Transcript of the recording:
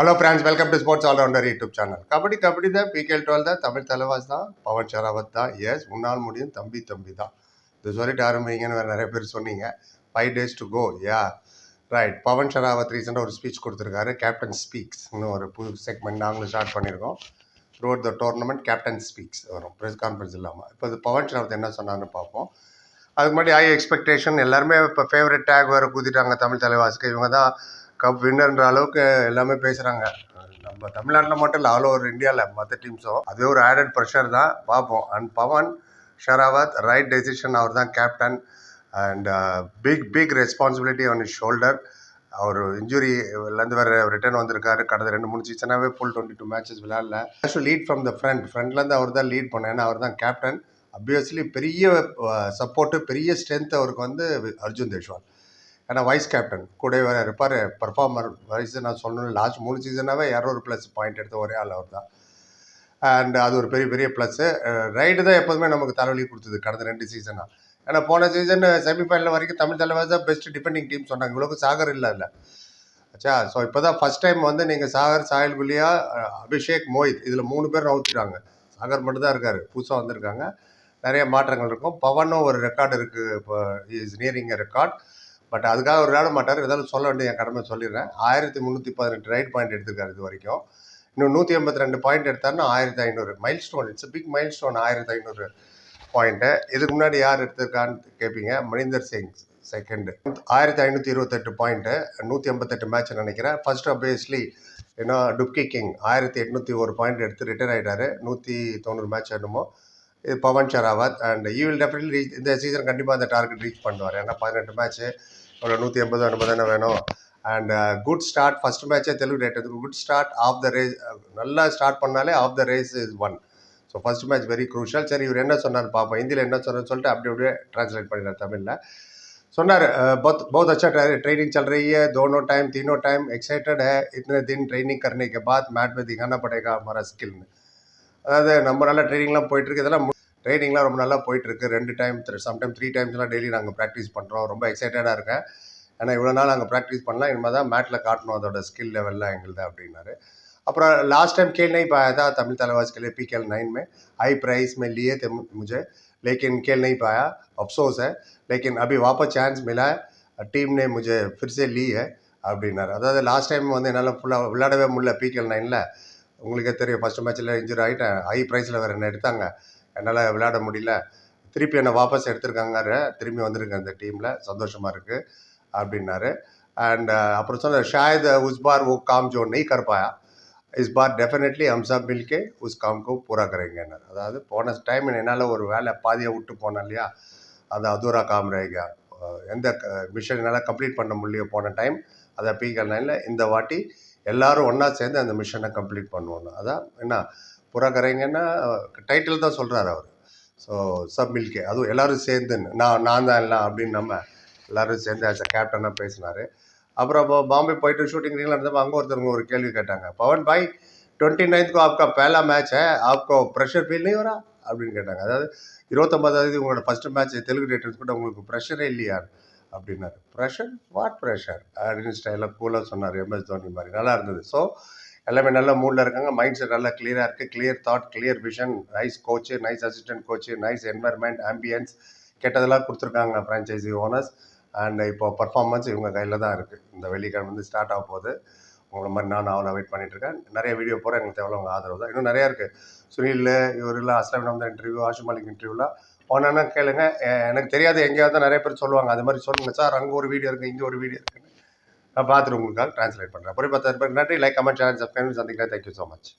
Hello friends welcome to sports allrounder YouTube channel kabaddi kabaddi தான் PKL twelve தான் தமிழ் தலைவாஸ் தான் பவன் ஷராவத் தான் எஸ் உன்னால் முடியும் தம்பி தம்பி தான் இது சொல்லிட்டு ஆரம்பிங்கன்னு வேறு நிறைய பேர் சொன்னீங்க. Five days to go yeah right Pawan Sehrawat ரீசெண்டாக ஒரு ஸ்பீச் கொடுத்துருக்காரு கேப்டன் ஸ்பீக்ஸ் இன்னும் ஒரு புது செக்மெண்ட் நாங்களும் ஸ்டார்ட் பண்ணியிருக்கோம். Through the tournament captain speaks வரும். ப்ரெஸ் கான்ஃபரன்ஸ் இல்லாமல் இப்போ இது பவன் ஷராவத் என்ன சொன்னார்னு பார்ப்போம். அதுக்கு முன்னாடி ஹை எக்ஸ்பெக்டேஷன் எல்லாருமே இப்போ ஃபேவரட் டேக் வேறு குதிட்டாங்க தமிழ் தலைவாஸுக்கு இவங்க தான் கப் வின்னர்ன்ற அளவுக்கு எல்லாமே பேசுகிறாங்க நம்ம தமிழ்நாட்டில் மட்டும் இல்லை ஆல் ஓவர் இந்தியாவில் மற்ற டீம்ஸும் அதே ஒரு ஆடட் ப்ரெஷர் தான் பார்ப்போம். And Pavan Sehrawat right decision uh, அவர் தான் captain and big big responsibility on his shoulder அவர் இன்ஜுரிலேருந்து வேறு ரிட்டர்ன் வந்திருக்காரு. கடந்த ரெண்டு மூணு சீசனாகவே ஃபுல் டுவெண்ட்டி டூ மேட்சஸ் விளையாடல லீட் ஃப்ரம் த ஃப்ரண்ட் ஃப்ரண்ட்லேருந்து அவர் தான் லீட் பண்ண ஏன்னா அவர் தான் கேப்டன் அப்வியஸ்லி பெரிய uh, சப்போர்ட்டு பெரிய ஸ்ட்ரென்த் அவருக்கு வந்து அர்ஜுன் தேஷ்வால். ஏன்னா வைஸ் கேப்டன் கூட வேறு இருப்பார். பர்ஃபார்மர் வைஸ் நான் சொல்லணும் லாஸ்ட் மூணு சீசனாகவே இரநூறு ப்ளஸ் பாயிண்ட் எடுத்த ஒரே ஆள் அவர் தான் அண்ட் அது ஒரு பெரிய பெரிய ப்ளஸ்ஸு ரைடு தான் எப்போதுமே நமக்கு தலைவலி கொடுத்தது கடந்த ரெண்டு சீசனாக ஏன்னா போன சீசன் செமிஃபைனல் வரைக்கும் தமிழ் தலைவர் தான் பெஸ்ட் டிஃபெண்டிங் டீம் சொன்னாங்க. இவ்வளோக்கு சாகர் இல்லை இல்லை ஆச்சா ஸோ இப்போ தான் ஃபஸ்ட் டைம் வந்து நீங்கள் சாகர் சாயல் குலியா அபிஷேக் மோஹித் இதில் மூணு பேர் நவுத்துட்டாங்க. சாகர் மட்டும் தான் இருக்கார். புதுசாக வந்திருக்காங்க. நிறைய மாற்றங்கள் இருக்கும். பவனும் ஒரு ரெக்கார்டு இருக்குது இப்போ இஸ் நியரிங் ரெக்கார்ட் பட் அதுக்காக ஒரு விளையாட மாட்டார். இருந்தாலும் சொல்ல வேண்டிய என் கடமை சொல்லிடுறேன். ஆயிரத்தி முந்நூற்றி பதினெட்டு ரைட் பாயிண்ட் எடுத்திருக்காரு இது வரைக்கும். இன்னும் நூற்றி எண்பத்தி ரெண்டு பாயிண்ட் எடுத்தாருன்னா ஆயிரத்தி ஐநூறு. Milestone it's big milestone ஆயிரத்தி ஐநூறு பாயிண்ட்டு இதுக்கு முன்னாடி யார் எடுத்திருக்கான்னு கேட்பீங்க மணிந்தர் சிங் செகண்டு ஆயிரத்தி ஐநூற்றி இருபத்தெட்டு பாயிண்ட்டு நூற்றி எண்பத்தெட்டு மேட்ச் நினைக்கிறேன். ஃபர்ஸ்ட் ஆப்வியஸ்லி ஏன்னா டுப்கி கிங் ஆயிரத்தி எட்நூற்றி ஒரு பாயிண்ட் எடுத்து ரிட்டையர் ஆகிட்டாரு நூற்றி தொண்ணூறு மேட்ச் என்னமோ. இது Pawan Sehrawat and you will definitely reach இந்த சீசன் கண்டிப்பாக அந்த டார்கெட் ரீச் பண்ணுவார். ஏன்னா பதினெட்டு மேட்ச்சு ஒரு நூற்றி எண்பது எண்பது தானே வேணும் and good start first மேட்சே Telugu ரேட்டதுக்கு good start half the race நல்லா ஸ்டார்ட் பண்ணாலே half the race is won so first match very crucial சரி இவர் என்ன சொன்னார் பார்ப்போம் ஹிந்தியில் என்ன சொன்னார்னு சொல்லிட்டு அப்படி அப்படியே ட்ரான்ஸ்லேட் பண்ணிடுறார் தமிழில் சொன்னார் बहुत बहुत अच्छा ट्रेनिंग चल रही है दोनों टाइम तीनों टाइम एक्साइटेड है इतने दिन ट्रेनिंग करने के बाद मैट में दिखाना पड़ेगा हमारा स्किल அதாவது நம்ம நல்லா ட்ரைனிங்லாம் போயிட்டுருக்கு இதெல்லாம் ட்ரைனிங்லாம் ரொம்ப நல்லா போயிட்டுருக்கு ரெண்டு டைம் சம்டைம் த்ரீ டைம்ஸ்லாம் டெய்லி நாங்கள் ப்ராக்டிஸ் பண்ணுறோம் ரொம்ப எக்ஸைட்டடாக இருக்கேன் ஏன்னா இவ்வளோ நாள் நாங்கள் ப்ராக்டிஸ் பண்ணலாம் இனிமேல் தான் மேட்டில் காட்டணும் அதோட ஸ்கில் லெவல்லாம் எங்களுது அப்படின்னாரு அப்புறம் लास्ट टाइम खेल नहीं पाया था तमिल तलवाज के लिए पी के नाइन में हाई प्राइस में लिए थे मु- मुझे लेकिन खेल नहीं पाया अफसोस है लेकिन अभी वापस चांस मिला है टीम ने मुझे फिर से ली है அப்படின்னாரு அதாவது லாஸ்ட் டைம் வந்து என்னால் ஃபுல்லாக விளையாடவே முடியல பிகேஎல் நைனில் உங்களுக்கே தெரியும் ஃபஸ்ட் மேட்ச்சில் இன்ஜுரி ஆகிட்டேன் ஹை ப்ரைஸில் வேறு என்ன எடுத்தாங்க என்னால் விளையாட முடியல. திருப்பி என்னை வாபஸ் எடுத்திருக்காங்க திரும்பி வந்திருக்கேன் இந்த டீமில். சந்தோஷமாக இருக்குது அப்படின்னாரு. அண்ட் uh, அப்புறம் சொன்ன ஷாயத் uh, உஸ்பார் ஓ காம் ஜோ நெய் கர்பாயா இஸ் பார் டெஃபினெட்லி ஹம்சா மில்கே உஸ் காம்கோ பூரா கரேங்கன்னு அதாவது போன டைம் என்னால் ஒரு வேலை பாதியாக விட்டு போனேன் இல்லையா? அது அதூரா காம் ரேகா. எந்த மிஷன் என்னால் கம்ப்ளீட் பண்ண முடியல போன டைம் அதை பீக்கல் நைனில் இந்த வாட்டி எல்லாரும் ஒன்றா சேர்ந்து அந்த மிஷனை கம்ப்ளீட் பண்ணுவோம் அதான் என்ன புறக்கரைங்கன்னா டைட்டில் தான் சொல்கிறார் அவர். ஸோ சப் மில்கே அதுவும் எல்லோரும் சேர்ந்துன்னு நான் நான் தான் எல்லாம் அப்படின்னு நம்ம எல்லோரும் சேர்ந்து ஆச்சு கேப்டனாக பேசினார். அப்புறம் அப்போ பாம்பே போயிட்டு ஷூட்டிங் ரீலாம் இருந்தப்போ அங்கே ஒருத்தவங்க ஒரு கேள்வி கேட்டாங்க. பவன் பாய் டுவெண்ட்டி நைன்த் கோ ஆப்கா பேலா மேட்ச் ஆப்கோ ப்ரெஷர் ஃபீல் வரா? அப்படின்னு கேட்டாங்க. அதாவது இருபத்தொம்பதாவது உங்களோட ஃபஸ்ட்டு மேட்ச் தெலுங்கு டேட்டர்ஸ் கூட உங்களுக்கு ப்ரெஷரே இல்லையா? அப்படின்னாரு. ப்ரெஷர் வாட் ப்ரெஷர் அப்படின்னு ஸ்டைலில் கூலாக சொன்னார் எம்எஸ் தோனி மாதிரி. நல்லா இருந்தது. ஸோ எல்லாமே நல்ல மூடில் இருக்காங்க. மைண்ட் செட் நல்லா கிளியராக இருக்குது clear thought clear vision nice coach nice assistant coach nice environment ambience கெட்டதெல்லாம் கொடுத்துருக்காங்க ஃப்ரான்ச்சைசி ஓனர்ஸ் அண்ட் இப்போ பர்ஃபார்மன்ஸ் இவங்க கையில் தான் இருக்குது இந்த வெள்ளிக்கிழமை வந்து ஸ்டார்ட் ஆக போகுது. உங்களை மாதிரி நான் அவளை வெயிட் பண்ணிட்டுருக்கேன் நிறைய வீடியோ போகிறேன் எங்களுக்கு தேவை உங்கள் ஆதரவு தான். இன்னும் நிறையா இருக்குது சுனில் இவரெல்லாம் அஸ்லாம் நடந்த இன்டர்வியூ ஆஷு மாலிக் இன்டர்வியூலாம் ஒன்றா கேளுங்க. எனக்கு தெரியாது எங்கேயாவது தான் நிறைய பேர் சொல்லுவாங்க. அது மாதிரி சொல்லுங்கள் சார் அங்கே ஒரு வீடியோ இருக்குது இங்கே ஒரு வீடியோ இருக்குன்னு நான் பார்த்துட்டு உங்களுக்காக டிரான்ஸ்லேட் பண்ணுறேன் அப்படி பத்தாயிரம் பேர் நன்றி லைக் கமெண்ட் சேனல் சப்ஸ்கிரைப் சந்திக்கிறேன். Thank you so much